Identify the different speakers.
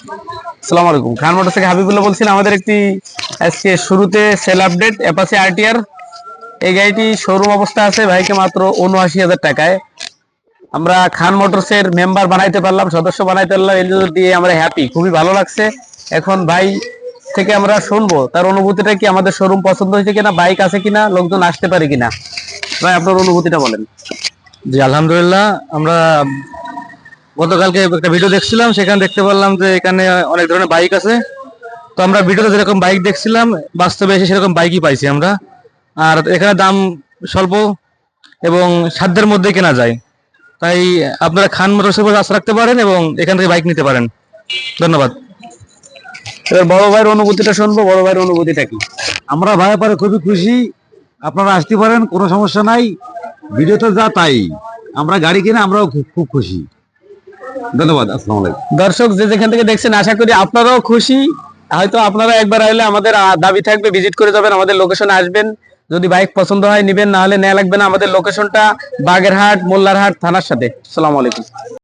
Speaker 1: আসসালামু আলাইকুম। খান মোটর থেকে হাবিবুল্লাহ বলছিলাম আমাদের একটি আজকে শুরুতে সেল আপডেট অ্যাপাসি আরটিআর এই গাড়িটি শোরুম অবস্থা আছে ভাইকে মাত্র উনআশি হাজার টাকায়। আমরা খান মোটরসের মেম্বার বানাইতে পারলাম, সদস্য বানাইতে পারলাম, এই দিয়ে আমরা হ্যাপি খুবই ভালো লাগছে। এখন ভাই থেকে আমরা শুনব, তার অনুভূতিটা কি আমাদের শোরুম পছন্দ হয়েছে কিনা বাইক আছে কিনা, লোকজন আসতে পারে কিনা। ভাই, আপনার অনুভূতিটা বলেন।
Speaker 2: জি, আলহামদুলিল্লাহ, আমরা গতকালকে একটা ভিডিও দেখছিলাম সেখানে দেখতে পারলাম যে এখানে অনেক ধরনের বাইক আছে। তো আমরা ভিডিওতে যেরকম বাইক দেখছিলাম বাস্তবে এসে সেরকম বাইকই পাইছি আমরা। আর এখানে দাম স্বল্প এবং সাধ্যের মধ্যে কেনা যায়। তাই আপনারা খান মোটরসের উপর আশা রাখতে পারেন এবং এখান থেকে বাইক নিতে পারেন। ধন্যবাদ।
Speaker 1: এবার বড় ভাইয়ের অনুভূতিটা শুনব বড় ভাইয়ের অনুভূতিটা কি?
Speaker 3: আমরা ভাই পারে খুবই খুশি। আপনারা আসতে পারেন কোনো সমস্যা নাই। ভিডিওতে যা তাই। আমরা গাড়ি কিনে আমরাও খুব খুব খুশি। ধন্যবাদ, আসসালামু আলাইকুম।
Speaker 1: দর্শক, যে যেখান থেকে দেখছেন, আশা করি আপনারাও খুশি। হয়তো আপনারা একবার আইলে আমাদের দাবি থাকবে ভিজিট করে যাবেন, আমাদের লোকেশনে আসবেন। যদি বাইক পছন্দ হয়, নেবেন, না হলে নেওয়া লাগবে না আমাদের লোকেশনটা বাগেরহাট, মোল্লারহাট থানার সাথে। আসসালামু আলাইকুম।